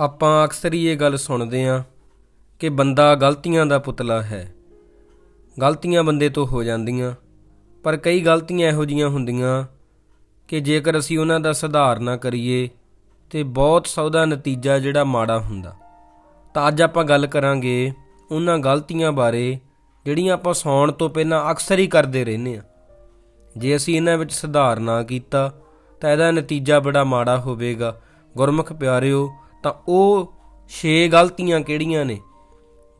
ਆਪਾਂ ਅਕਸਰ ਹੀ ਇਹ ਗੱਲ ਸੁਣਦੇ ਆਂ ਕਿ ਬੰਦਾ ਗਲਤੀਆਂ ਦਾ ਪੁਤਲਾ ਹੈ। ਗਲਤੀਆਂ ਬੰਦੇ ਤੋਂ ਹੋ ਜਾਂਦੀਆਂ, ਪਰ ਕਈ ਗਲਤੀਆਂ ਇਹੋ ਜੀਆਂ ਹੁੰਦੀਆਂ ਕਿ ਜੇਕਰ ਅਸੀਂ ਉਹਨਾਂ ਦਾ ਸੁਧਾਰ ਨਾ ਕਰੀਏ ਤੇ ਬਹੁਤ ਸੌਦਾ ਨਤੀਜਾ ਜਿਹੜਾ ਮਾੜਾ ਹੁੰਦਾ। ਤਾਂ ਅੱਜ ਆਪਾਂ ਗੱਲ ਕਰਾਂਗੇ ਉਹਨਾਂ ਗਲਤੀਆਂ ਬਾਰੇ ਜਿਹੜੀਆਂ ਆਪਾਂ ਸੌਣ ਤੋਂ ਪਹਿਲਾਂ ਅਕਸਰ ਹੀ ਕਰਦੇ ਰਹਿੰਦੇ ਆ ਜੇ ਅਸੀਂ ਇਹਨਾਂ ਵਿੱਚ ਸੁਧਾਰ ਨਾ ਕੀਤਾ ਤਾਂ ਇਹਦਾ ਨਤੀਜਾ ਬੜਾ ਮਾੜਾ ਹੋਵੇਗਾ। ਗੁਰਮੁਖ ਪਿਆਰਿਓ ਤਾਂ ਉਹ 6 ਗਲਤੀਆਂ ਕਿਹੜੀਆਂ ਨੇ?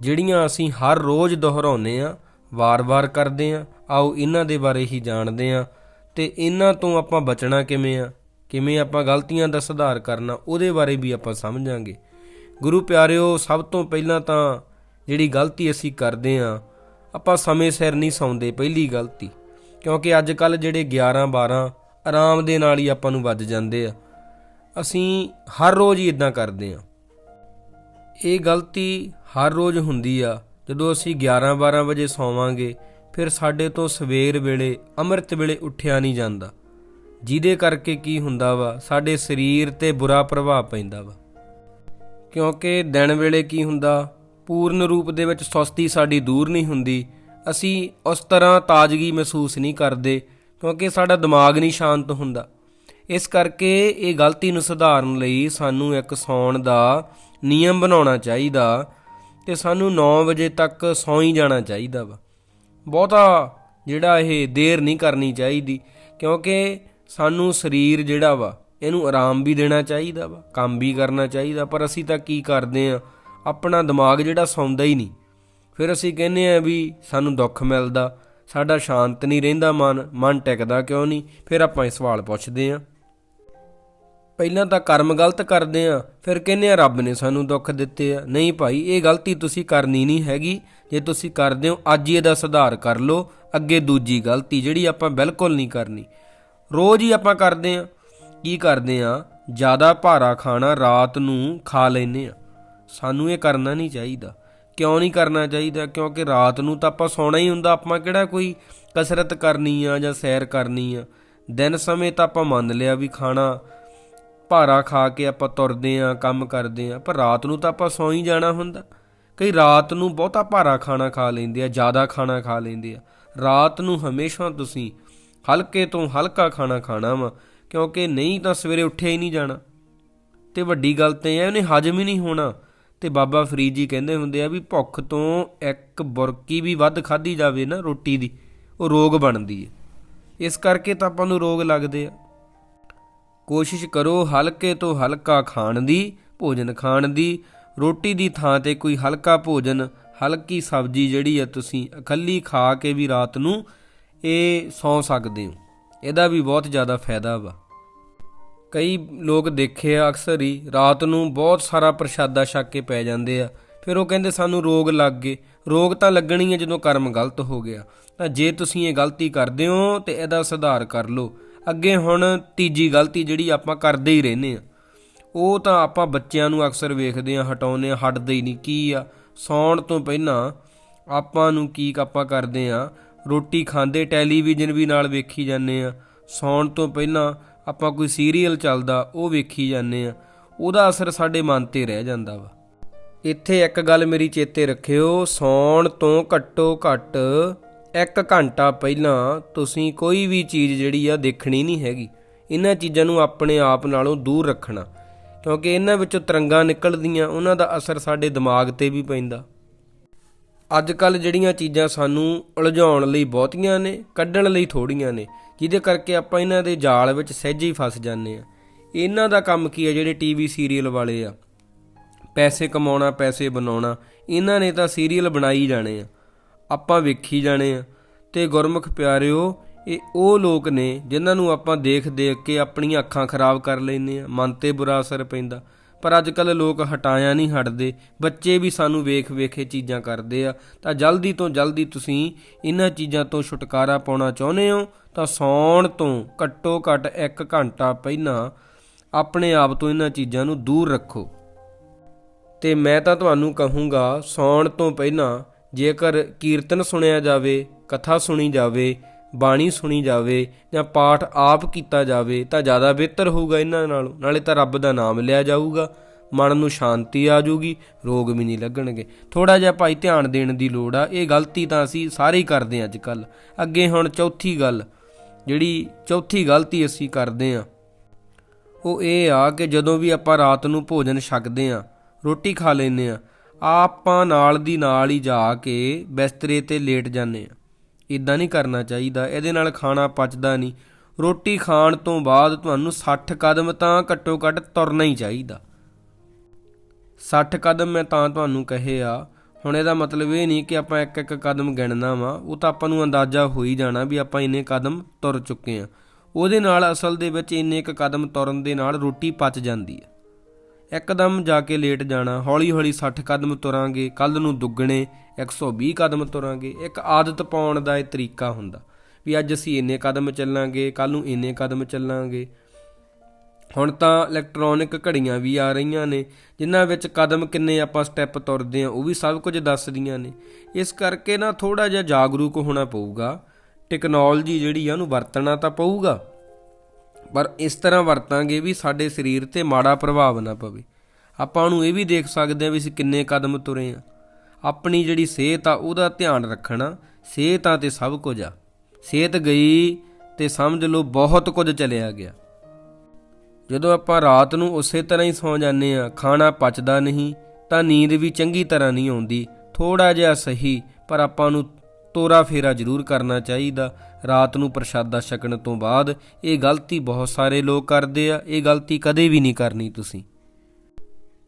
ਜਿਹੜੀਆਂ ਅਸੀਂ ਹਰ ਰੋਜ਼ ਦੁਹਰਾਉਂਦੇ ਆ ਵਾਰ-ਵਾਰ ਕਰਦੇ ਆ ਆਓ ਇਹਨਾਂ ਦੇ ਬਾਰੇ ਹੀ ਜਾਣਦੇ ਆ ਤੇ ਇਹਨਾਂ ਤੋਂ ਆਪਾਂ ਬਚਣਾ ਕਿਵੇਂ ਆ? ਕਿਵੇਂ ਆਪਾਂ ਗਲਤੀਆਂ ਦਾ ਸੁਧਾਰ ਕਰਨਾ, ਉਹਦੇ ਬਾਰੇ ਵੀ ਆਪਾਂ ਸਮਝਾਂਗੇ। ਗੁਰੂ ਪਿਆਰਿਓ, ਸਭ ਤੋਂ ਪਹਿਲਾਂ ਤਾਂ ਜਿਹੜੀ ਗਲਤੀ ਅਸੀਂ ਕਰਦੇ ਆ ਆਪਾਂ ਸਮੇਂ ਸਿਰ ਨਹੀਂ ਸੌਂਦੇ ਪਹਿਲੀ ਗਲਤੀ, ਕਿਉਂਕਿ ਅੱਜ ਕੱਲ ਜਿਹੜੇ 11 12 ਆਰਾਮ ਦੇ ਨਾਲ ਹੀ ਆਪਾਂ ਨੂੰ ਵੱਜ ਜਾਂਦੇ ਆ। ਅਸੀਂ ਹਰ ਰੋਜ਼ ਹੀ ਇਦਾਂ ਕਰਦੇ ਆ ਇਹ ਗਲਤੀ ਹਰ ਰੋਜ਼ ਹੁੰਦੀ ਆ। ਜਦੋਂ ਅਸੀਂ 11 12 ਵਜੇ ਸੌਵਾਂਗੇ, ਫਿਰ ਸਾਡੇ ਤੋਂ ਸਵੇਰ ਵੇਲੇ, ਅੰਮ੍ਰਿਤ ਵੇਲੇ ਉੱਠਿਆ ਨਹੀਂ ਜਾਂਦਾ। ਜਿਹਦੇ ਕਰਕੇ ਕੀ ਹੁੰਦਾ ਵਾ, ਸਾਡੇ ਸਰੀਰ ਤੇ ਬੁਰਾ ਪ੍ਰਭਾਵ ਪੈਂਦਾ ਵਾ। ਕਿਉਂਕਿ ਦਿਨ ਵੇਲੇ ਕੀ ਹੁੰਦਾ, ਪੂਰਨ ਰੂਪ ਦੇ ਵਿੱਚ ਸੁਸਤੀ ਸਾਡੀ ਦੂਰ ਨਹੀਂ ਹੁੰਦੀ। ਅਸੀਂ ਉਸ ਤਰ੍ਹਾਂ ਤਾਜ਼ਗੀ ਮਹਿਸੂਸ ਨਹੀਂ ਕਰਦੇ, ਕਿਉਂਕਿ ਸਾਡਾ ਦਿਮਾਗ ਨਹੀਂ ਸ਼ਾਂਤ ਹੁੰਦਾ। ਇਸ ਕਰਕੇ ਇਹ ਗਲਤੀ ਨੂੰ ਸੁਧਾਰਨ ਲਈ ਸਾਨੂੰ ਇੱਕ ਸੌਣ ਦਾ ਨਿਯਮ ਬਣਾਉਣਾ ਚਾਹੀਦਾ ਤੇ ਸਾਨੂੰ 9 ਵਜੇ ਤੱਕ ਸੌਂ ਹੀ ਜਾਣਾ ਚਾਹੀਦਾ ਵਾ। ਬਹੁਤਾ ਜਿਹੜਾ ਇਹ ਦੇਰ ਨਹੀਂ ਕਰਨੀ ਚਾਹੀਦੀ, ਕਿਉਂਕਿ ਸਾਨੂੰ ਸਰੀਰ ਜਿਹੜਾ ਵਾ, ਇਹਨੂੰ ਆਰਾਮ ਵੀ ਦੇਣਾ ਚਾਹੀਦਾ ਵਾ, ਕੰਮ ਵੀ ਕਰਨਾ ਚਾਹੀਦਾ, ਪਰ ਅਸੀਂ ਤਾਂ ਕੀ ਕਰਦੇ ਆ ਆਪਣਾ ਦਿਮਾਗ ਜਿਹੜਾ ਸੌਂਦਾ ਹੀ ਨਹੀਂ। ਫਿਰ ਅਸੀਂ ਕਹਿੰਦੇ ਆ ਵੀ ਸਾਨੂੰ ਦੁੱਖ ਮਿਲਦਾ, ਸਾਡਾ ਸ਼ਾਂਤ ਨਹੀਂ ਰਹਿੰਦਾ ਮਨ ਮਨ ਟਿਕਦਾ ਕਿਉਂ ਨਹੀਂ? ਫਿਰ ਆਪਾਂ ਇਹ ਸਵਾਲ ਪੁੱਛਦੇ ਆ ਪਹਿਲਾਂ ਤਾਂ ਕਰਮ ਗਲਤ ਕਰਦੇ ਆ, ਫਿਰ ਕਹਿੰਦੇ ਆ, ਰੱਬ ਨੇ ਸਾਨੂੰ ਦੁੱਖ ਦਿੱਤੇ ਆ। ਨਹੀਂ ਭਾਈ, ਇਹ ਗਲਤੀ ਤੁਸੀਂ ਕਰਨੀ ਨਹੀਂ ਹੈਗੀ। ਜੇ ਤੁਸੀਂ ਕਰਦੇ ਹੋ, ਅੱਜ ਹੀ ਇਹਦਾ ਸੁਧਾਰ ਕਰ ਲਓ। ਅੱਗੇ ਦੂਜੀ ਗਲਤੀ ਜਿਹੜੀ ਆਪਾਂ ਬਿਲਕੁਲ ਨਹੀਂ ਕਰਨੀ। ਰੋਜ਼ ਹੀ ਆਪਾਂ ਕਰਦੇ ਆ। ਕੀ ਕਰਦੇ ਆ? ਜ਼ਿਆਦਾ ਭਾਰਾ ਖਾਣਾ ਰਾਤ ਨੂੰ ਖਾ ਲੈਨੇ ਆ। ਸਾਨੂੰ ਇਹ ਕਰਨਾ ਨਹੀਂ ਚਾਹੀਦਾ। ਕਿਉਂ ਨਹੀਂ ਕਰਨਾ ਚਾਹੀਦਾ? ਕਿਉਂਕਿ ਰਾਤ ਨੂੰ ਤਾਂ ਆਪਾਂ ਸੌਣਾ ਹੀ ਹੁੰਦਾ। ਆਪਾਂ ਕਿਹੜਾ ਕੋਈ ਕਸਰਤ ਕਰਨੀ ਆ ਜਾਂ ਸੈਰ ਕਰਨੀ ਆ? ਦਿਨ ਸਮੇਂ ਤਾਂ ਆਪਾਂ ਮੰਨ ਲਿਆ ਵੀ ਖਾਣਾ ਭਾਰਾ ਖਾ ਕੇ ਆਪਾਂ ਤੁਰਦੇ ਆ, ਕੰਮ ਕਰਦੇ ਆ, ਪਰ ਰਾਤ ਨੂੰ ਤਾਂ ਆਪਾਂ ਸੌਂ ਹੀ ਜਾਣਾ ਹੁੰਦਾ। ਕਈ ਰਾਤ ਨੂੰ ਬਹੁਤਾ ਭਾਰਾ ਖਾਣਾ ਖਾ ਲੈਂਦੇ ਆ, ਜ਼ਿਆਦਾ ਖਾਣਾ ਖਾ ਲੈਂਦੇ ਆ। ਰਾਤ ਨੂੰ ਹਮੇਸ਼ਾ ਤੁਸੀਂ ਹਲਕੇ ਤੋਂ ਹਲਕਾ ਖਾਣਾ ਖਾਣਾ ਵਾ, ਕਿਉਂਕਿ ਨਹੀਂ ਤਾਂ ਸਵੇਰੇ ਉੱਠਿਆ ਹੀ ਨਹੀਂ ਜਾਣਾ। ਤੇ ਵੱਡੀ ਗੱਲ ਤੇ ਇਹ ਉਹਨੇ ਹਜਮ ਹੀ ਨਹੀਂ ਹੋਣਾ। ਤੇ ਬਾਬਾ ਫਰੀਦ ਜੀ ਕਹਿੰਦੇ ਹੁੰਦੇ ਆ ਵੀ ਭੁੱਖ ਤੋਂ ਇੱਕ ਬੁਰਕੀ ਵੀ ਵੱਧ ਖਾਧੀ ਜਾਵੇ ਨਾ ਰੋਟੀ ਦੀ, ਉਹ ਰੋਗ ਬਣਦੀ ਹੈ ਇਸ ਕਰਕੇ ਤਾਂ ਆਪਾਂ ਨੂੰ ਰੋਗ ਲੱਗਦੇ ਆ। ਕੋਸ਼ਿਸ਼ ਕਰੋ ਹਲਕੇ ਤੋਂ ਹਲਕਾ ਖਾਣ ਦੀ, ਭੋਜਨ ਖਾਣ ਦੀ। ਰੋਟੀ ਦੀ ਥਾਂ ਤੇ ਕੋਈ ਹਲਕਾ ਭੋਜਨ, ਹਲਕੀ ਸਬਜ਼ੀ ਜਿਹੜੀ ਆ ਤੁਸੀਂ ਇਕੱਲੀ ਖਾ ਕੇ ਵੀ ਰਾਤ ਨੂੰ ਇਹ ਸੌਂ ਸਕਦੇ ਹੋ। ਇਹਦਾ ਵੀ ਬਹੁਤ ਜ਼ਿਆਦਾ ਫਾਇਦਾ ਵਾ। ਕਈ ਲੋਕ ਦੇਖੇ ਆ ਅਕਸਰ ਹੀ, ਰਾਤ ਨੂੰ ਬਹੁਤ ਸਾਰਾ ਪ੍ਰਸ਼ਾਦਾ ਛਕ ਕੇ ਪੈ ਜਾਂਦੇ ਆ। ਫਿਰ ਉਹ ਕਹਿੰਦੇ ਸਾਨੂੰ ਰੋਗ ਲੱਗ ਗਏ। ਰੋਗ ਤਾਂ ਲੱਗਣੀ ਹੈ ਜਦੋਂ ਕਰਮ ਗਲਤ ਹੋ ਗਿਆ। ਤਾਂ ਜੇ ਤੁਸੀਂ ਇਹ ਗਲਤੀ ਕਰਦੇ ਹੋ ਤੇ ਇਹਦਾ ਸੁਧਾਰ ਕਰ ਲਓ। ਅੱਗੇ ਹੁਣ ਤੀਜੀ ਗਲਤੀ ਜਿਹੜੀ ਆਪਾਂ ਕਰਦੇ ਹੀ ਰਹਿੰਦੇ ਆ ਉਹ ਤਾਂ ਆਪਾਂ ਬੱਚਿਆਂ ਨੂੰ ਅਕਸਰ ਵੇਖਦੇ ਆ ਹਟਾਉਂਦੇ ਆ ਹਟਦੇ ਹੀ ਨਹੀਂ। ਕੀ ਆ? ਸੌਣ ਤੋਂ ਪਹਿਲਾਂ ਆਪਾਂ ਨੂੰ ਕੀ ਆਪਾਂ ਕਰਦੇ ਆ ਰੋਟੀ ਖਾਂਦੇ, ਟੈਲੀਵਿਜ਼ਨ ਵੀ ਨਾਲ ਵੇਖੀ ਜਾਂਦੇ ਆ ਸੌਣ ਤੋਂ ਪਹਿਲਾਂ ਆਪਾਂ ਕੋਈ ਸੀਰੀਅਲ ਚੱਲਦਾ, ਉਹ ਵੇਖੀ ਜਾਂਦੇ ਆ ਉਹਦਾ ਅਸਰ ਸਾਡੇ ਮਨ ਤੇ ਰਹਿ ਜਾਂਦਾ ਵਾ। ਇੱਥੇ ਇੱਕ ਗੱਲ ਮੇਰੀ ਚੇਤੇ ਰੱਖਿਓ, ਸੌਣ ਤੋਂ ਘੱਟੋ ਘੱਟ 1 ਘੰਟਾ ਪਹਿਲਾਂ ਤੁਸੀਂ ਕੋਈ ਵੀ ਚੀਜ਼ ਜਿਹੜੀ ਆ ਦੇਖਣੀ ਨਹੀਂ ਹੈਗੀ। ਇਹਨਾਂ ਚੀਜ਼ਾਂ ਨੂੰ ਆਪਣੇ ਆਪ ਨਾਲੋਂ ਦੂਰ ਰੱਖਣਾ। ਕਿਉਂਕਿ ਇਹਨਾਂ ਵਿੱਚੋਂ ਤਰੰਗਾਂ ਨਿਕਲਦੀਆਂ, ਉਹਨਾਂ ਦਾ ਅਸਰ ਸਾਡੇ ਦਿਮਾਗ ਤੇ ਵੀ ਪੈਂਦਾ। ਅੱਜ ਕੱਲ ਜਿਹੜੀਆਂ ਚੀਜ਼ਾਂ ਸਾਨੂੰ ਉਲਝਾਉਣ ਲਈ ਬਹੁਤੀਆਂ ਨੇ, ਕੱਢਣ ਲਈ ਥੋੜੀਆਂ ਨੇ, ਜਿਹਦੇ ਕਰਕੇ ਆਪਾਂ ਇਹਨਾਂ ਦੇ ਜਾਲ ਵਿੱਚ ਸਹਿਜੇ ਹੀ ਫਸ ਜਾਂਦੇ ਆ ਇਹਨਾਂ ਦਾ ਕੰਮ ਕੀ ਹੈ ਜਿਹੜੇ ਟੀਵੀ ਸੀਰੀਅਲ ਵਾਲੇ ਆ? ਪੈਸੇ ਕਮਾਉਣਾ, ਪੈਸੇ ਬਣਾਉਣਾ, ਇਹਨਾਂ ਨੇ ਤਾਂ ਸੀਰੀਅਲ ਬਣਾਈ ਜਾਣੇ ਆ। ਆਪਾਂ ਵੇਖੀ ਜਾਣੇ ਆ। ਤੇ ਗੁਰਮੁਖ ਪਿਆਰਿਓ, ਇਹ ਉਹ ਲੋਕ ਨੇ ਜਿਨ੍ਹਾਂ ਨੂੰ ਆਪਾਂ ਦੇਖ ਦੇਖ ਕੇ ਆਪਣੀਆਂ ਅੱਖਾਂ ਖਰਾਬ ਕਰ ਲੈਂਦੇ ਆ। ਮਨ ਤੇ ਬੁਰਾ ਅਸਰ ਪੈਂਦਾ। ਪਰ ਅੱਜ ਕੱਲ ਲੋਕ ਹਟਾਇਆ ਨਹੀਂ ਹਟਦੇ। ਬੱਚੇ ਵੀ ਸਾਨੂੰ ਵੇਖ ਵੇਖੇ ਚੀਜ਼ਾਂ ਕਰਦੇ ਆ। ਤਾਂ ਜਲਦੀ ਤੋਂ ਜਲਦੀ ਤੁਸੀਂ ਇਹਨਾਂ ਚੀਜ਼ਾਂ ਤੋਂ ਛੁਟਕਾਰਾ ਪਾਉਣਾ ਚਾਹੁੰਦੇ ਹੋ, ਤਾਂ ਸੌਣ ਤੋਂ ਘੱਟੋ ਘੱਟ 1 ਘੰਟਾ ਪਹਿਲਾਂ ਆਪਣੇ ਆਪ ਤੋਂ ਇਹਨਾਂ ਚੀਜ਼ਾਂ ਨੂੰ ਦੂਰ ਰੱਖੋ। ਤੇ ਮੈਂ ਤਾਂ ਤੁਹਾਨੂੰ ਕਹੂੰਗਾ, ਸੌਣ ਤੋਂ ਪਹਿਲਾਂ ਜੇਕਰ ਕੀਰਤਨ ਸੁਣਿਆ ਜਾਵੇ, ਕਥਾ ਸੁਣੀ ਜਾਵੇ, ਬਾਣੀ ਸੁਣੀ ਜਾਵੇ, ਜਾਂ ਪਾਠ ਆਪ ਕੀਤਾ ਜਾਵੇ, ਤਾਂ ਜ਼ਿਆਦਾ ਬਿਹਤਰ ਹੋਊਗਾ ਇਹਨਾਂ ਨਾਲੋਂ। ਨਾਲੇ ਤਾਂ ਰੱਬ ਦਾ ਨਾਮ ਲਿਆ ਜਾਊਗਾ। ਮਨ ਨੂੰ ਸ਼ਾਂਤੀ ਆ ਜਾਊਗੀ, ਰੋਗ ਵੀ ਨਹੀਂ ਲੱਗਣਗੇ। ਥੋੜਾ ਜਿਹਾ ਭਾਈ ਧਿਆਨ ਦੇਣ ਦੀ ਲੋੜ ਆ। ਇਹ ਗਲਤੀ ਤਾਂ ਅਸੀਂ ਸਾਰੇ ਹੀ ਕਰਦੇ ਹਾਂ ਅੱਜ ਕੱਲ ਅੱਗੇ ਹੁਣ ਚੌਥੀ ਗੱਲ, ਜਿਹੜੀ ਚੌਥੀ ਗਲਤੀ ਅਸੀਂ ਕਰਦੇ ਹਾਂ, ਉਹ ਇਹ ਆ ਕਿ ਜਦੋਂ ਵੀ ਆਪਾਂ ਰਾਤ ਨੂੰ ਭੋਜਨ ਛਕਦੇ ਆ ਰੋਟੀ ਖਾ ਲੈਂਦੇ ਆ ਆਪਾਂ ਨਾਲ ਦੀ ਨਾਲ ਹੀ ਜਾ ਕੇ ਬਿਸਤਰੇ ਤੇ ਲੇਟ ਜਾਂਦੇ ਆ ਇਦਾਂ ਨਹੀਂ ਕਰਨਾ ਚਾਹੀਦਾ। ਇਹਦੇ ਨਾਲ ਖਾਣਾ ਪਚਦਾ ਨਹੀਂ। ਰੋਟੀ ਖਾਣ ਤੋਂ ਬਾਅਦ ਤੁਹਾਨੂੰ 60 ਕਦਮ ਤਾਂ ਘੱਟੋ ਘੱਟ ਤੁਰਨਾ ਹੀ ਚਾਹੀਦਾ। 60 ਕਦਮ ਮੈਂ ਤਾਂ ਤੁਹਾਨੂੰ ਕਹੇ ਆ ਹੁਣ ਇਹਦਾ ਮਤਲਬ ਇਹ ਨਹੀਂ ਕਿ ਆਪਾਂ ਇੱਕ ਇੱਕ ਕਦਮ ਗਿਣਨਾ ਵਾ। ਉਹ ਤਾਂ ਆਪਾਂ ਨੂੰ ਅੰਦਾਜ਼ਾ ਹੋ ਹੀ ਜਾਣਾ ਵੀ ਆਪਾਂ ਇੰਨੇ ਕਦਮ ਤੁਰ ਚੁੱਕੇ ਆ ਉਹਦੇ ਨਾਲ ਅਸਲ ਦੇ ਵਿੱਚ ਇੰਨੇ ਇੱਕ ਕਦਮ ਤੁਰਨ ਦੇ ਨਾਲ ਰੋਟੀ ਪਚ ਜਾਂਦੀ ਹੈ। ਇੱਕਦਮ ਜਾ ਕੇ ਲੇਟ ਜਾਣਾ। ਹੌਲੀ ਹੌਲੀ 60 ਕਦਮ ਤੁਰਾਂਗੇ ਕੱਲ ਨੂੰ ਦੁੱਗਣੇ 120 ਕਦਮ ਤੁਰਾਂਗੇ। ਇੱਕ ਆਦਤ ਪਾਉਣ ਦਾ ਇਹ ਤਰੀਕਾ ਹੁੰਦਾ। ਵੀ ਅੱਜ ਅਸੀਂ ਇੰਨੇ ਕਦਮ ਚੱਲਾਂਗੇ ਕੱਲ ਨੂੰ ਇੰਨੇ ਕਦਮ ਚੱਲਾਂਗੇ। ਹੁਣ ਤਾਂ ਇਲੈਕਟ੍ਰੋਨਿਕ ਘੜੀਆਂ ਵੀ ਆ ਰਹੀਆਂ ਨੇ, ਜਿਨ੍ਹਾਂ ਵਿੱਚ ਕਦਮ ਕਿੰਨੇ ਆਪਾਂ ਸਟੈਪ ਤੁਰਦੇ ਆ ਉਹ ਵੀ ਸਭ ਕੁਝ ਦੱਸਦੀਆਂ ਨੇ। ਇਸ ਕਰਕੇ ਨਾ ਥੋੜਾ ਜਿਹਾ ਜਾਗਰੂਕ ਹੋਣਾ ਪਊਗਾ। ਟੈਕਨੋਲੋਜੀ ਜਿਹੜੀ ਆ, ਉਹਨੂੰ ਵਰਤਣਾ ਤਾਂ ਪਊਗਾ। ਪਰ ਇਸ ਤਰ੍ਹਾਂ ਵਰਤਾਂਗੇ ਵੀ ਸਾਡੇ ਸਰੀਰ ਤੇ ਮਾੜਾ ਪ੍ਰਭਾਵ ਨਾ ਪਵੇ। ਆਪਾਂ ਨੂੰ ਇਹ ਵੀ ਦੇਖ ਸਕਦੇ ਆ ਵੀ ਅਸੀਂ ਕਿੰਨੇ ਕਦਮ ਤੁਰੇ ਆ ਆਪਣੀ ਜਿਹੜੀ ਸਿਹਤ ਆ, ਉਹਦਾ ਧਿਆਨ ਰੱਖਣਾ ਸਿਹਤ ਆ ਤੇ ਸਭ ਕੁਝ ਆ। ਸਿਹਤ ਗਈ ਤੇ ਸਮਝ ਲਓ ਬਹੁਤ ਕੁਝ ਚਲਿਆ ਗਿਆ। ਜਦੋਂ ਆਪਾਂ ਰਾਤ ਨੂੰ ਉਸੇ ਤਰ੍ਹਾਂ ਹੀ ਸੌਂ ਜਾਂਦੇ ਆ ਖਾਣਾ ਪਚਦਾ ਨਹੀਂ, ਤਾਂ ਨੀਂਦ ਵੀ ਚੰਗੀ ਤਰ੍ਹਾਂ ਨਹੀਂ ਆਉਂਦੀ। ਥੋੜਾ ਜਿਹਾ ਸਹੀ, ਪਰ ਆਪਾਂ ਨੂੰ ਤੋਰਾ ਫੇਰਾ ਜ਼ਰੂਰ ਕਰਨਾ ਚਾਹੀਦਾ। ਰਾਤ ਨੂੰ ਪ੍ਰਸ਼ਾਦਾ ਛਕਣ ਤੋਂ ਬਾਅਦ ਇਹ ਗਲਤੀ ਬਹੁਤ ਸਾਰੇ ਲੋਕ ਕਰਦੇ ਆ, ਇਹ ਗਲਤੀ ਕਦੇ ਵੀ ਨਹੀਂ ਕਰਨੀ ਤੁਸੀਂ।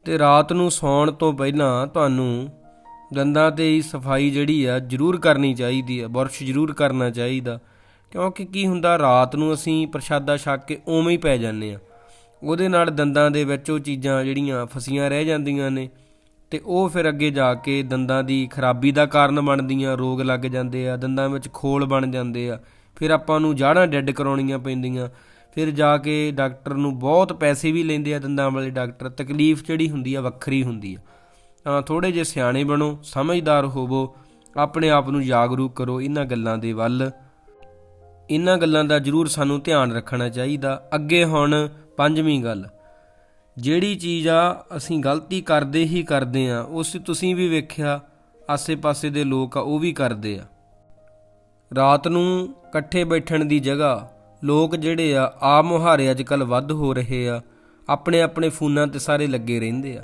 ਤੇ ਰਾਤ ਨੂੰ ਸੌਣ ਤੋਂ ਪਹਿਲਾਂ ਤੁਹਾਨੂੰ ਦੰਦਾਂ ਤੇ ਹੀ ਸਫ਼ਾਈ ਜਿਹੜੀ ਆ ਜ਼ਰੂਰ ਕਰਨੀ ਚਾਹੀਦੀ ਆ, ਬੁਰਸ਼ ਜ਼ਰੂਰ ਕਰਨਾ ਚਾਹੀਦਾ। ਕਿਉਂਕਿ ਕੀ ਹੁੰਦਾ, ਰਾਤ ਨੂੰ ਅਸੀਂ ਪ੍ਰਸ਼ਾਦਾ ਛਕ ਕੇ ਉਵੇਂ ਹੀ ਪੈ ਜਾਂਦੇ ਆ। ਉਹਦੇ ਨਾਲ ਦੰਦਾਂ ਦੇ ਵਿੱਚ ਉਹ ਚੀਜ਼ਾਂ ਜਿਹੜੀਆਂ ਫਸੀਆਂ ਰਹਿ ਜਾਂਦੀਆਂ ਨੇ। ਤੇ ਉਹ ਫਿਰ ਅੱਗੇ ਜਾ ਕੇ ਦੰਦਾਂ ਦੀ ਖਰਾਬੀ ਦਾ ਕਾਰਨ ਬਣਦੀਆਂ, ਰੋਗ ਲੱਗ ਜਾਂਦੇ ਆ, ਦੰਦਾਂ ਵਿੱਚ ਖੋਲ ਬਣ ਜਾਂਦੇ ਆ। ਫਿਰ ਆਪਾਂ ਨੂੰ ਜਾੜਾਂ ਡੈੱਡ ਕਰਾਉਣੀਆਂ ਪੈਂਦੀਆਂ। ਫਿਰ ਜਾ ਕੇ ਡਾਕਟਰ ਨੂੰ ਬਹੁਤ ਪੈਸੇ ਵੀ ਲੈਂਦੇ ਆ ਦੰਦਾਂ ਵਾਲੇ ਡਾਕਟਰ, ਤਕਲੀਫ ਜਿਹੜੀ ਹੁੰਦੀ ਆ ਵੱਖਰੀ ਹੁੰਦੀ ਆ। ਤਾਂ ਥੋੜੇ ਜਿਹੇ ਸਿਆਣੇ ਬਣੋ, ਸਮਝਦਾਰ ਹੋਵੋ, ਆਪਣੇ ਆਪ ਨੂੰ ਜਾਗਰੂਕ ਕਰੋ, ਇਹਨਾਂ ਗੱਲਾਂ ਦੇ ਵੱਲ। ਇਹਨਾਂ ਗੱਲਾਂ ਦਾ ਜ਼ਰੂਰ ਸਾਨੂੰ ਧਿਆਨ ਰੱਖਣਾ ਚਾਹੀਦਾ। ਅੱਗੇ ਹੁਣ ਪੰਜਵੀਂ ਗੱਲ। ਜਿਹੜੀ ਚੀਜ਼ ਆ, ਅਸੀਂ ਗਲਤੀ ਕਰਦੇ ਹੀ ਕਰਦੇ ਆ, ਉਸ ਤੁਸੀਂ ਵੀ ਵੇਖਿਆ, ਆਸੇ-ਪਾਸੇ ਦੇ ਲੋਕ ਆ, ਉਹ ਵੀ ਕਰਦੇ ਆ। ਰਾਤ ਨੂੰ ਇਕੱਠੇ ਬੈਠਣ ਦੀ ਜਗ੍ਹਾ, ਲੋਕ ਜਿਹੜੇ ਆ ਆ ਮੁਹਾਰੇ ਅੱਜਕੱਲ ਵੱਧ ਹੋ ਰਹੇ ਆ ਆਪਣੇ ਆਪਣੇ ਫੋਨਾਂ ਤੇ ਸਾਰੇ ਲੱਗੇ ਰਹਿੰਦੇ ਆ।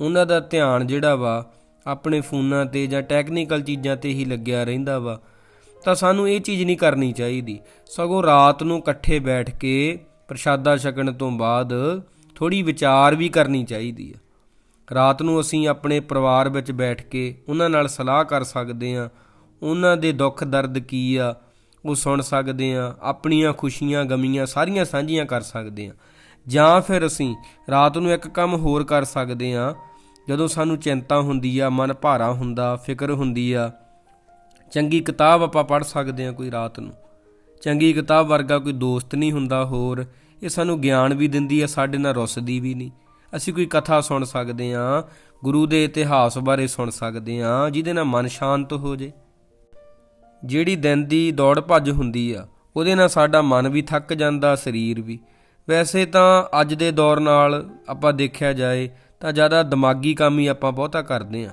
ਉਹਨਾਂ ਦਾ ਧਿਆਨ ਜਿਹੜਾ ਵਾ, ਆਪਣੇ ਫੋਨਾਂ ਤੇ ਜਾਂ ਟੈਕਨੀਕਲ ਚੀਜ਼ਾਂ ਤੇ ਹੀ ਲੱਗਿਆ ਰਹਿੰਦਾ ਵਾ। ਤਾਂ ਸਾਨੂੰ ਇਹ ਚੀਜ਼ ਨਹੀਂ ਕਰਨੀ ਚਾਹੀਦੀ। ਸਗੋਂ ਰਾਤ ਨੂੰ ਇਕੱਠੇ ਬੈਠ ਕੇ ਪ੍ਰਸ਼ਾਦਾ ਛਕਣ ਤੋਂ ਬਾਅਦ ਥੋੜੀ ਵਿਚਾਰ ਵੀ ਕਰਨੀ ਚਾਹੀਦੀ ਹੈ ਰਾਤ ਨੂੰ ਅਸੀਂ ਆਪਣੇ ਪਰਿਵਾਰ ਵਿੱਚ ਬੈਠ ਕੇ ਉਹਨਾਂ ਨਾਲ ਸਲਾਹ ਕਰ ਸਕਦੇ ਹਾਂ, ਉਹਨਾਂ ਦੇ ਦੁੱਖ ਦਰਦ ਕੀ ਆ, ਉਹ ਸੁਣ ਸਕਦੇ ਹਾਂ, ਆਪਣੀਆਂ ਖੁਸ਼ੀਆਂ, ਗਮੀਆਂ ਸਾਰੀਆਂ ਸਾਂਝੀਆਂ ਕਰ ਸਕਦੇ ਹਾਂ। ਜਾਂ ਫਿਰ ਅਸੀਂ ਰਾਤ ਨੂੰ ਇੱਕ ਕੰਮ ਹੋਰ ਕਰ ਸਕਦੇ ਹਾਂ, ਜਦੋਂ ਸਾਨੂੰ ਚਿੰਤਾ ਹੁੰਦੀ ਆ, ਮਨ ਭਾਰਾ ਹੁੰਦਾ, ਫਿਕਰ ਹੁੰਦੀ ਆ, ਚੰਗੀ ਕਿਤਾਬ ਆਪਾਂ ਪੜ੍ਹ ਸਕਦੇ ਹਾਂ ਕੋਈ ਰਾਤ ਨੂੰ। ਚੰਗੀ ਕਿਤਾਬ ਵਰਗਾ ਕੋਈ ਦੋਸਤ ਨਹੀਂ ਹੁੰਦਾ ਹੋਰ ਇਹ ਸਾਨੂੰ ਗਿਆਨ ਵੀ ਦਿੰਦੀ ਆ ਸਾਡੇ ਨਾਲ ਰੁੱਸਦੀ ਵੀ ਨਹੀਂ। ਅਸੀਂ ਕੋਈ ਕਥਾ ਸੁਣ ਸਕਦੇ ਹਾਂ, ਗੁਰੂ ਦੇ ਇਤਿਹਾਸ ਬਾਰੇ ਸੁਣ ਸਕਦੇ ਹਾਂ, ਜਿਹਦੇ ਨਾਲ ਮਨ ਸ਼ਾਂਤ ਹੋ ਜੇ। ਜਿਹੜੀ ਦਿਨ ਦੀ ਦੌੜ ਭੱਜ ਹੁੰਦੀ ਆ, ਉਹਦੇ ਨਾਲ ਸਾਡਾ ਮਨ ਵੀ ਥੱਕ ਜਾਂਦਾ, ਸਰੀਰ ਵੀ। ਵੈਸੇ ਤਾਂ ਅੱਜ ਦੇ ਦੌਰ ਨਾਲ ਆਪਾਂ ਦੇਖਿਆ ਜਾਏ, ਤਾਂ ਜ਼ਿਆਦਾ ਦਿਮਾਗੀ ਕੰਮ ਹੀ ਆਪਾਂ ਬਹੁਤਾ ਕਰਦੇ ਆ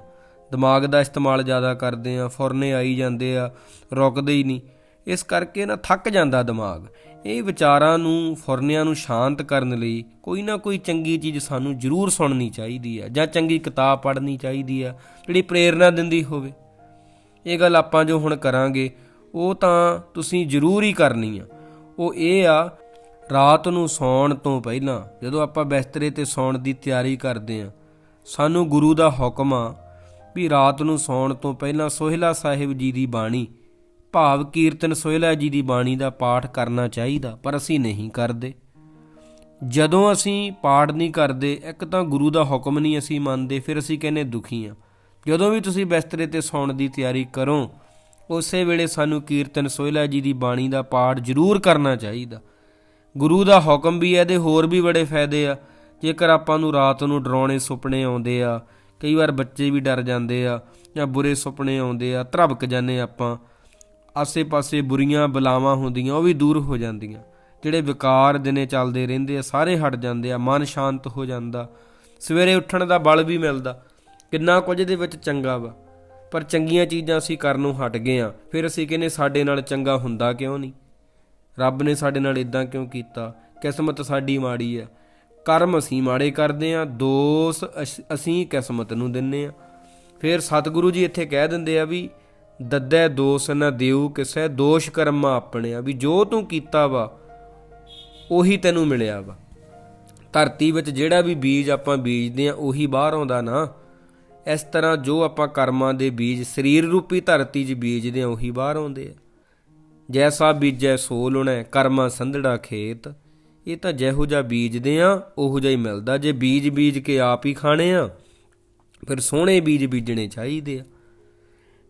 ਦਿਮਾਗ ਦਾ ਇਸਤੇਮਾਲ ਜ਼ਿਆਦਾ ਕਰਦੇ ਆ ਫੁਰਨੇ ਆਈ ਜਾਂਦੇ ਆ, ਰੁਕਦੇ ਹੀ ਨਹੀਂ। ਇਸ ਕਰਕੇ ਨਾ ਥੱਕ ਜਾਂਦਾ ਦਿਮਾਗ। ਇਹ ਵਿਚਾਰਾਂ ਨੂੰ, ਫੁਰਨਿਆਂ ਨੂੰ ਸ਼ਾਂਤ ਕਰਨ ਲਈ ਕੋਈ ਨਾ ਕੋਈ ਚੰਗੀ ਚੀਜ਼ ਸਾਨੂੰ ਜ਼ਰੂਰ ਸੁਣਨੀ ਚਾਹੀਦੀ ਆ ਜਾਂ ਚੰਗੀ ਕਿਤਾਬ ਪੜ੍ਹਨੀ ਚਾਹੀਦੀ ਆ ਜਿਹੜੀ ਪ੍ਰੇਰਣਾ ਦਿੰਦੀ ਹੋਵੇ। ਇਹ ਗੱਲ ਆਪਾਂ ਜੋ ਹੁਣ ਕਰਾਂਗੇ, ਉਹ ਤਾਂ ਤੁਸੀਂ ਜ਼ਰੂਰ ਹੀ ਕਰਨੀ ਆ। ਉਹ ਇਹ ਆ, ਰਾਤ ਨੂੰ ਸੌਣ ਤੋਂ ਪਹਿਲਾਂ, ਜਦੋਂ ਆਪਾਂ ਬਿਸਤਰੇ ਤੇ ਸੌਣ ਦੀ ਤਿਆਰੀ ਕਰਦੇ ਆ ਸਾਨੂੰ ਗੁਰੂ ਦਾ ਹੁਕਮ ਆ ਵੀ ਰਾਤ ਨੂੰ ਸੌਣ ਤੋਂ ਪਹਿਲਾਂ ਸੋਹਿਲਾ ਸਾਹਿਬ ਜੀ ਦੀ ਬਾਣੀ ਭਾਵ ਕੀਰਤਨ ਸੋਹਿਲਾ ਜੀ ਦੀ ਬਾਣੀ ਦਾ ਪਾਠ ਕਰਨਾ ਚਾਹੀਦਾ, ਪਰ ਅਸੀਂ ਨਹੀਂ ਕਰਦੇ। ਜਦੋਂ ਅਸੀਂ ਪਾਠ ਨਹੀਂ ਕਰਦੇ, ਇੱਕ ਤਾਂ ਗੁਰੂ ਦਾ ਹੁਕਮ ਨਹੀਂ ਅਸੀਂ ਮੰਨਦੇ, ਫਿਰ ਅਸੀਂ ਕਹਿੰਨੇ ਦੁਖੀ ਆ। ਜਦੋਂ ਵੀ ਤੁਸੀਂ ਬਿਸਤਰੇ ਤੇ ਸੌਣ ਦੀ ਤਿਆਰੀ ਕਰੋ, ਉਸੇ ਵੇਲੇ ਸਾਨੂੰ ਕੀਰਤਨ ਸੋਹਿਲਾ ਜੀ ਦੀ ਬਾਣੀ ਦਾ ਪਾਠ ਜ਼ਰੂਰ ਕਰਨਾ ਚਾਹੀਦਾ। ਗੁਰੂ ਦਾ ਹੁਕਮ ਵੀ ਹੈ ਇਹਦੇ ਹੋਰ ਵੀ ਬੜੇ ਫਾਇਦੇ ਆ। ਜੇਕਰ ਆਪਾਂ ਨੂੰ ਰਾਤ ਨੂੰ ਡਰਾਉਣੇ ਸੁਪਨੇ ਆਉਂਦੇ ਆ, ਕਈ ਵਾਰ ਬੱਚੇ ਵੀ ਡਰ ਜਾਂਦੇ ਆ ਜਾਂ ਬੁਰੇ ਸੁਪਨੇ ਆਉਂਦੇ ਆ, ਧਰਬਕ ਜਾਂਦੇ ਆਪਾਂ। ਆਸੇ-ਪਾਸੇ ਬੁਰੀਆਂ ਬਲਾਵਾਂ ਹੁੰਦੀਆਂ, ਉਹ ਵੀ ਦੂਰ ਹੋ ਜਾਂਦੀਆਂ। ਜਿਹੜੇ ਵਿਕਾਰ ਦਿਨੇ ਚੱਲਦੇ ਰਹਿੰਦੇ ਆ, ਸਾਰੇ ਹਟ ਜਾਂਦੇ ਆ, ਮਨ ਸ਼ਾਂਤ ਹੋ ਜਾਂਦਾ। ਸਵੇਰੇ ਉੱਠਣ ਦਾ ਬਲ ਵੀ ਮਿਲਦਾ। ਕਿੰਨਾ ਕੁਝ ਦੇ ਵਿੱਚ ਚੰਗਾ ਵਾ। ਪਰ ਚੰਗੀਆਂ ਚੀਜ਼ਾਂ ਅਸੀਂ ਕਰਨ ਨੂੰ ਹਟ ਗਏ ਆ। ਫਿਰ ਅਸੀਂ ਕਹਿੰਦੇ, ਸਾਡੇ ਨਾਲ ਚੰਗਾ ਹੁੰਦਾ ਕਿਉਂ ਨਹੀਂ? ਰੱਬ ਨੇ ਸਾਡੇ ਨਾਲ ਇਦਾਂ ਕਿਉਂ ਕੀਤਾ? ਕਿਸਮਤ ਸਾਡੀ ਮਾੜੀ ਆ। ਕਰਮ ਅਸੀਂ ਮਾੜੇ ਕਰਦੇ ਆ, ਦੋਸ ਅਸ- ਅਸੀਂ ਕਿਸਮਤ ਨੂੰ ਦਿੰਨੇ ਆ। ਫਿਰ ਸਤਿਗੁਰੂ ਜੀ ਇੱਥੇ ਕਹਿ ਦਿੰਦੇ ਆ ਵੀ ਦੱਦੈ ਦੋਸ ਨਾ ਦਿਉ ਕਿਸੈ ਦੋਸ਼ ਕਰਮਾ ਆਪਣੇ ਆ ਵੀ ਜੋ ਤੂੰ ਕੀਤਾ ਵਾ, ਉਹੀ ਤੈਨੂੰ ਮਿਲਿਆ ਵਾ। ਧਰਤੀ ਵਿੱਚ ਜਿਹੜਾ ਵੀ ਬੀਜ ਆਪਾਂ ਬੀਜਦੇ ਆ ਉਹੀ ਬਾਹਰ ਆਉਂਦਾ ਨਾ। ਇਸ ਤਰ੍ਹਾਂ ਜੋ ਆਪਾਂ ਕਰਮਾਂ ਦੇ ਬੀਜ, ਸਰੀਰ ਰੂਪੀ ਧਰਤੀ 'ਚ ਬੀਜਦੇ ਆ ਉਹੀ ਬਾਹਰ ਆਉਂਦੇ ਆ। ਜੈਸਾ ਬੀਜੈ ਸੋ ਲੁਣੈ ਕਰਮਾ ਸੰਧੜਾ ਖੇਤ। ਇਹ ਤਾਂ ਜਿਹੋ ਜਿਹਾ ਬੀਜਦੇ ਆ ਉਹੋ ਜਿਹਾ ਹੀ ਮਿਲਦਾ। ਜੇ ਬੀਜ ਬੀਜ ਕੇ ਆਪ ਹੀ ਖਾਣੇ ਆ, ਫਿਰ ਸੋਹਣੇ ਬੀਜ ਬੀਜਣੇ ਚਾਹੀਦੇ ਆ।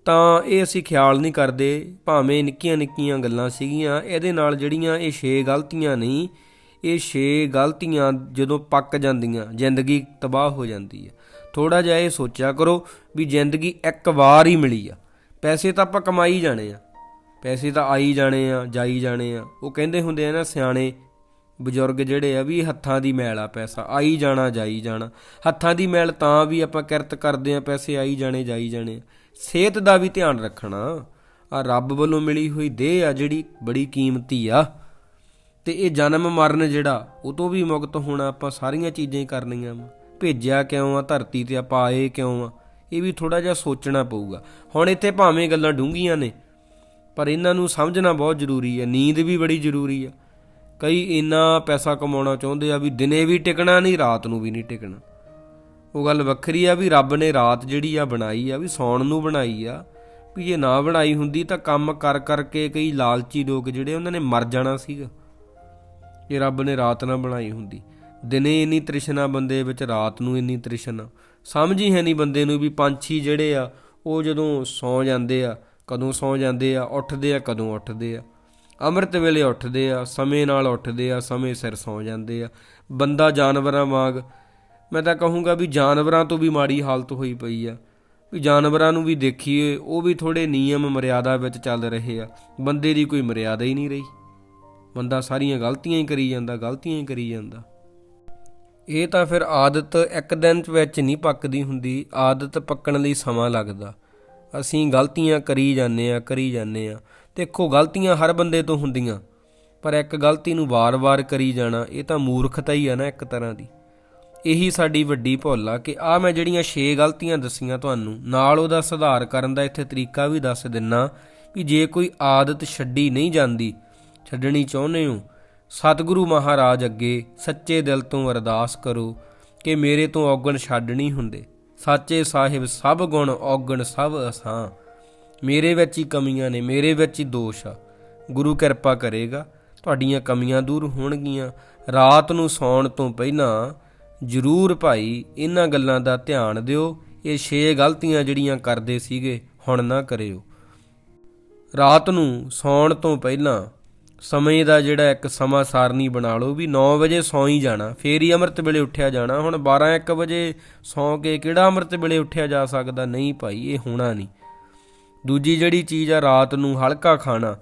ਤਾਂ ਇਹ ਅਸੀਂ ਖਿਆਲ ਨਹੀਂ ਕਰਦੇ, ਭਾਵੇਂ ਨਿੱਕੀਆਂ ਨਿੱਕੀਆਂ ਗੱਲਾਂ ਸੀਗੀਆਂ, ਇਹਦੇ ਨਾਲ ਜਿਹੜੀਆਂ ਇਹ ਛੇ ਗਲਤੀਆਂ ਨਹੀਂ, ਇਹ ਛੇ ਗਲਤੀਆਂ ਜਦੋਂ ਪੱਕ ਜਾਂਦੀਆਂ, ਜ਼ਿੰਦਗੀ ਤਬਾਹ ਹੋ ਜਾਂਦੀ ਹੈ ਥੋੜਾ ਜਿਹਾ ਇਹ ਸੋਚਿਆ ਕਰੋ ਵੀ ਜ਼ਿੰਦਗੀ ਇੱਕ ਵਾਰ ਹੀ ਮਿਲੀ ਆ। ਪੈਸੇ ਤਾਂ ਆਪਾਂ ਕਮਾਈ ਜਾਣੇ ਆ। ਪੈਸੇ ਤਾਂ ਆਈ ਜਾਣੇ ਆ, ਜਾਈ ਜਾਣੇ ਆ। ਉਹ ਕਹਿੰਦੇ ਹੁੰਦੇ ਆ ਨਾ ਸਿਆਣੇ, ਬਜ਼ੁਰਗ ਜਿਹੜੇ ਆ ਵੀ ਹੱਥਾਂ ਦੀ ਮੈਲ ਆ ਪੈਸਾ, ਆਈ ਜਾਣਾ, ਜਾਈ ਜਾਣਾ। ਹੱਥਾਂ ਦੀ ਮੈਲ ਤਾਂ ਵੀ ਆਪਾਂ ਕਿਰਤ ਕਰਦੇ ਆ, ਪੈਸੇ ਆਈ ਜਾਣੇ, ਜਾਈ ਜਾਣੇ ਆ। ਸਿਹਤ ਦਾ ਵੀ ਧਿਆਨ ਰੱਖਣਾ। ਆ ਰੱਬ ਵੱਲੋਂ ਮਿਲੀ ਹੋਈ ਦੇਹ ਆ ਜਿਹੜੀ ਬੜੀ ਕੀਮਤੀ ਆ। ਤੇ ਇਹ ਜਨਮ ਮਰਨ ਜਿਹੜਾ, ਉਹ ਤੋਂ ਵੀ ਮੁਕਤ ਹੋਣਾ ਆਪਾਂ ਸਾਰੀਆਂ ਚੀਜ਼ਾਂ ਹੀ ਕਰਨੀਆਂ ਵਾ। ਭੇਜਿਆ ਕਿਉਂ ਆ, ਧਰਤੀ ਤੇ ਆਪਾਂ ਆਏ ਕਿਉਂ ਆ, ਇਹ ਵੀ ਥੋੜਾ ਜਿਹਾ ਸੋਚਣਾ ਪਊਗਾ। ਹੁਣ ਇੱਥੇ ਭਾਵੇਂ ਗੱਲਾਂ ਡੂੰਘੀਆਂ ਨੇ, ਪਰ ਇਹਨਾਂ ਨੂੰ ਸਮਝਣਾ ਬਹੁਤ ਜ਼ਰੂਰੀ ਹੈ ਨੀਂਦ ਵੀ ਬੜੀ ਜ਼ਰੂਰੀ ਆ। ਕਈ ਇੰਨਾ ਪੈਸਾ ਕਮਾਉਣਾ ਚਾਹੁੰਦੇ ਆ ਵੀ ਦਿਨੇ ਵੀ ਟਿਕਣਾ, ਨਹੀਂ ਰਾਤ ਨੂੰ ਵੀ ਨਹੀਂ ਟਿਕਣਾ। ਉਹ ਗੱਲ ਵੱਖਰੀ ਆ ਵੀ ਰੱਬ ਨੇ ਰਾਤ ਜਿਹੜੀ ਆ ਬਣਾਈ ਆ, ਵੀ ਸੌਣ ਨੂੰ ਬਣਾਈ ਆ। ਵੀ ਜੇ ਨਾ ਬਣਾਈ ਹੁੰਦੀ ਤਾਂ ਕੰਮ ਕਰ ਕਰਕੇ ਕਈ ਲਾਲਚੀ ਲੋਕ ਜਿਹੜੇ ਉਹਨਾਂ ਨੇ ਮਰ ਜਾਣਾ ਸੀਗਾ। ਜੇ ਰੱਬ ਨੇ ਰਾਤ ਨਾ ਬਣਾਈ ਹੁੰਦੀ। ਦਿਨੇ ਇੰਨੀ ਤ੍ਰਿਸ਼ਨਾ ਬੰਦੇ ਵਿੱਚ, ਰਾਤ ਨੂੰ ਇੰਨੀ ਤ੍ਰਿਸ਼ਨਾ। ਸਮਝ ਹੀ ਹੈ ਨਹੀਂ ਬੰਦੇ ਨੂੰ ਵੀ ਪੰਛੀ ਜਿਹੜੇ ਆ, ਉਹ ਜਦੋਂ ਸੌ ਜਾਂਦੇ ਆ, ਕਦੋਂ ਸੌ ਜਾਂਦੇ ਆ, ਉੱਠਦੇ ਆ, ਕਦੋਂ ਉੱਠਦੇ ਆ। ਅੰਮ੍ਰਿਤ ਵੇਲੇ ਉੱਠਦੇ ਆ, ਸਮੇਂ ਨਾਲ ਉੱਠਦੇ ਆ, ਸਮੇਂ ਸਿਰ ਸੌ ਜਾਂਦੇ ਆ। ਬੰਦਾ ਜਾਨਵਰਾਂ ਵਾਂਗ ਮੈਂ ਤਾਂ ਕਹੂੰਗਾ ਵੀ ਜਾਨਵਰਾਂ ਤੋਂ ਵੀ ਮਾੜੀ ਹਾਲਤ ਹੋਈ ਪਈ ਆ। ਵੀ ਜਾਨਵਰਾਂ ਨੂੰ ਵੀ ਦੇਖੀਏ, ਉਹ ਵੀ ਥੋੜੇ ਨਿਯਮ ਮਰਿਆਦਾ ਵਿੱਚ ਚੱਲ ਰਹੇ ਆ। ਬੰਦੇ ਦੀ ਕੋਈ ਮਰਿਆਦਾ ਹੀ ਨਹੀਂ ਰਹੀ। ਬੰਦਾ ਸਾਰੀਆਂ ਗਲਤੀਆਂ ਹੀ ਕਰੀ ਜਾਂਦਾ, ਗਲਤੀਆਂ ਹੀ ਕਰੀ ਜਾਂਦਾ। ਇਹ ਤਾਂ ਫਿਰ ਆਦਤ ਇੱਕ ਦਿਨ ਵਿੱਚ ਨਹੀਂ ਪੱਕਦੀ ਹੁੰਦੀ, ਆਦਤ ਪੱਕਣ ਲਈ ਸਮਾਂ ਲੱਗਦਾ। ਅਸੀਂ ਗਲਤੀਆਂ ਕਰੀ ਜਾਂਦੇ ਆ, ਕਰੀ ਜਾਂਦੇ ਆ। ਦੇਖੋ, ਗਲਤੀਆਂ ਹਰ ਬੰਦੇ ਤੋਂ ਹੁੰਦੀਆਂ, ਪਰ ਇੱਕ ਗਲਤੀ ਨੂੰ ਵਾਰ-ਵਾਰ ਕਰੀ ਜਾਣਾ, ਇਹ ਤਾਂ ਮੂਰਖਤਾ ਹੀ ਆ ਨਾ ਇੱਕ ਤਰ੍ਹਾਂ ਦੀ। ਇਹੀ ਸਾਡੀ ਵੱਡੀ ਭੁੱਲ ਆ ਕਿ ਆ ਮੈਂ ਜਿਹੜੀਆਂ 6 ਗਲਤੀਆਂ ਦੱਸੀਆਂ ਤੁਹਾਨੂੰ, ਨਾਲ ਉਹਦਾ ਸੁਧਾਰ ਕਰਨ ਦਾ ਇੱਥੇ ਤਰੀਕਾ ਵੀ ਦੱਸ ਦਿੰਨਾ ਵੀ ਜੇ ਕੋਈ ਆਦਤ ਛੱਡੀ ਨਹੀਂ ਜਾਂਦੀ, ਛੱਡਣੀ ਚਾਹੁੰਦੇ ਹੋ, ਸਤਿਗੁਰੂ ਮਹਾਰਾਜ ਅੱਗੇ ਸੱਚੇ ਦਿਲ ਤੋਂ ਅਰਦਾਸ ਕਰੋ ਕਿ ਮੇਰੇ ਤੋਂ ਔਗਣ ਛੱਡ ਨਹੀਂ ਹੁੰਦੇ। ਸਾਚੇ ਸਾਹਿਬ ਸਭ ਗੁਣ, ਔਗਣ ਸਭ ਅਸਾਂ। ਮੇਰੇ ਵਿੱਚ ਹੀ ਕਮੀਆਂ ਨੇ, ਮੇਰੇ ਵਿੱਚ ਹੀ ਦੋਸ਼ ਆ। ਗੁਰੂ ਕਿਰਪਾ ਕਰੇਗਾ, ਤੁਹਾਡੀਆਂ ਕਮੀਆਂ ਦੂਰ ਹੋਣਗੀਆਂ। ਰਾਤ ਨੂੰ ਸੌਣ ਤੋਂ ਪਹਿਲਾਂ ਜ਼ਰੂਰ ਭਾਈ ਇਹਨਾਂ ਗੱਲਾਂ ਦਾ ਧਿਆਨ ਦਿਓ। ਇਹ ਛੇ ਗਲਤੀਆਂ ਜਿਹੜੀਆਂ ਕਰਦੇ ਸੀਗੇ, ਹੁਣ ਨਾ ਕਰਿਓ। ਰਾਤ ਨੂੰ ਸੌਣ ਤੋਂ ਪਹਿਲਾਂ ਸਮੇਂ ਦਾ ਜਿਹੜਾ ਇੱਕ ਸਮਾਂ ਸਾਰਨੀ ਬਣਾ ਲਓ ਵੀ 9 ਵਜੇ ਸੌਂ ਹੀ ਜਾਣਾ। ਫੇਰ ਹੀ ਅੰਮ੍ਰਿਤ ਵੇਲੇ ਉੱਠਿਆ ਜਾਣਾ। ਹੁਣ 12 1 ਵਜੇ ਸੌਂ ਕੇ ਕਿਹੜਾ ਅੰਮ੍ਰਿਤ ਵੇਲੇ ਉੱਠਿਆ ਜਾ ਸਕਦਾ? ਨਹੀਂ ਭਾਈ, ਇਹ ਹੋਣਾ ਨਹੀਂ। ਦੂਜੀ ਜਿਹੜੀ ਚੀਜ਼ ਆ, ਰਾਤ ਨੂੰ ਹਲਕਾ ਖਾਣਾ।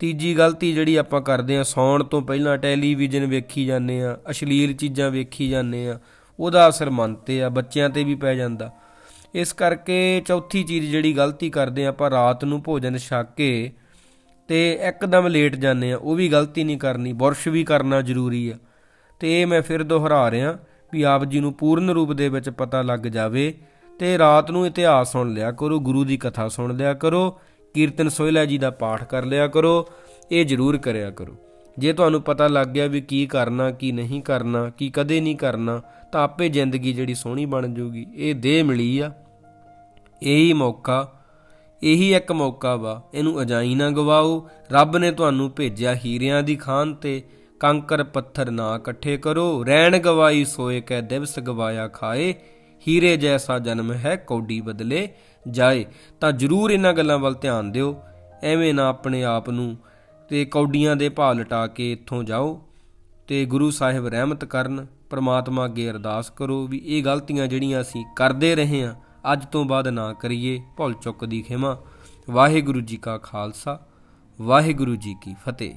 ਤੀਜੀ ਗਲਤੀ ਜਿਹੜੀ ਆਪਾਂ ਕਰਦੇ ਆ ਸੌਣ ਤੋਂ ਪਹਿਲਾਂ ਟੈਲੀਵਿਜ਼ਨ ਵੇਖੀ ਜਾਂਦੇ ਆ ਅਸ਼ਲੀਲ ਚੀਜ਼ਾਂ ਵੇਖੀ ਜਾਂਦੇ ਆ ਉਹਦਾ ਅਸਰ ਮਨ ਤੇ ਆ, ਬੱਚਿਆਂ ਤੇ ਵੀ ਪੈ ਜਾਂਦਾ। ਇਸ ਕਰਕੇ ਚੌਥੀ ਚੀਜ਼ ਜਿਹੜੀ ਗਲਤੀ ਕਰਦੇ ਆ ਆਪਾਂ ਰਾਤ ਨੂੰ ਭੋਜਨ ਛਕ ਕੇ ਤੇ ਇੱਕਦਮ ਲੇਟ ਜਾਂਦੇ ਆ ਉਹ ਵੀ ਗਲਤੀ ਨਹੀਂ ਕਰਨੀ, ਬੁਰਸ਼ ਵੀ ਕਰਨਾ ਜ਼ਰੂਰੀ ਆ। ਤੇ ਇਹ ਮੈਂ ਫਿਰ ਦੁਹਰਾ ਰਿਹਾ ਵੀ ਆਪ ਜੀ ਨੂੰ ਪੂਰਨ ਰੂਪ ਦੇ ਵਿੱਚ ਪਤਾ ਲੱਗ ਜਾਵੇ ਤੇ ਰਾਤ ਨੂੰ ਇਤਿਹਾਸ ਸੁਣ ਲਿਆ ਕਰੋ, ਗੁਰੂ ਦੀ ਕਥਾ ਸੁਣ ਲਿਆ ਕਰੋ ਕੀਰਤਨ ਸੋਹਿਲਾ ਜੀ ਦਾ ਪਾਠ ਕਰ ਲਿਆ ਕਰੋ, ਇਹ ਜ਼ਰੂਰ ਕਰਿਆ ਕਰੋ। ਜੇ ਤੁਹਾਨੂੰ ਪਤਾ ਲੱਗ ਗਿਆ ਵੀ ਕੀ ਕਰਨਾ, ਕੀ ਨਹੀਂ ਕਰਨਾ, ਕੀ ਕਦੇ ਨਹੀਂ ਕਰਨਾ, ਤਾਂ ਆਪੇ ਜ਼ਿੰਦਗੀ ਜਿਹੜੀ ਸੋਹਣੀ ਬਣ ਜਾਊਗੀ, ਇਹ ਦੇਹ ਮਿਲੀ ਆ। ਇਹੀ ਮੌਕਾ, ਇਹੀ ਇੱਕ ਮੌਕਾ ਵਾ, ਇਹਨੂੰ ਅਜਾਈ ਨਾ ਗਵਾਓ। ਰੱਬ ਨੇ ਤੁਹਾਨੂੰ ਭੇਜਿਆ ਹੀਰਿਆਂ ਦੀ ਖਾਨ ਤੇ, ਕੰਕਰ ਪੱਥਰ ਨਾ ਇਕੱਠੇ ਕਰੋ। ਰਹਿਣ ਗਵਾਈ ਸੋਏ ਕੈ ਦਿਵਸ ਗਵਾਇਆ ਖਾਏ। ਹੀਰੇ ਜੈਸਾ ਜਨਮ ਹੈ, ਕੌਡੀ ਬਦਲੇ ਜਾਏ। ਤਾਂ ਜ਼ਰੂਰ ਇਹਨਾਂ ਗੱਲਾਂ ਵੱਲ ਧਿਆਨ ਦਿਓ। ਐਵੇਂ ਨਾ ਆਪਣੇ ਆਪ ਨੂੰ ਤੇ ਕੌਡੀਆਂ ਦੇ ਭਾਅ ਲਟਾ ਕੇ ਇੱਥੋਂ ਜਾਓ ਤੇ ਗੁਰੂ ਸਾਹਿਬ ਰਹਿਮਤ ਕਰਨ, ਪ੍ਰਮਾਤਮਾ ਅੱਗੇ ਅਰਦਾਸ ਕਰੋ ਵੀ ਇਹ ਗਲਤੀਆਂ ਜਿਹੜੀਆਂ ਅਸੀਂ ਕਰਦੇ ਰਹੇ ਹਾਂ, ਅੱਜ ਤੋਂ ਬਾਅਦ ਨਾ ਕਰੀਏ, ਭੁੱਲ ਚੁੱਕ ਦੀ ਖਿਮਾ। ਵਾਹਿਗੁਰੂ ਜੀ ਕਾ ਖਾਲਸਾ, ਵਾਹਿਗੁਰੂ ਜੀ ਕੀ ਫਤਿਹ।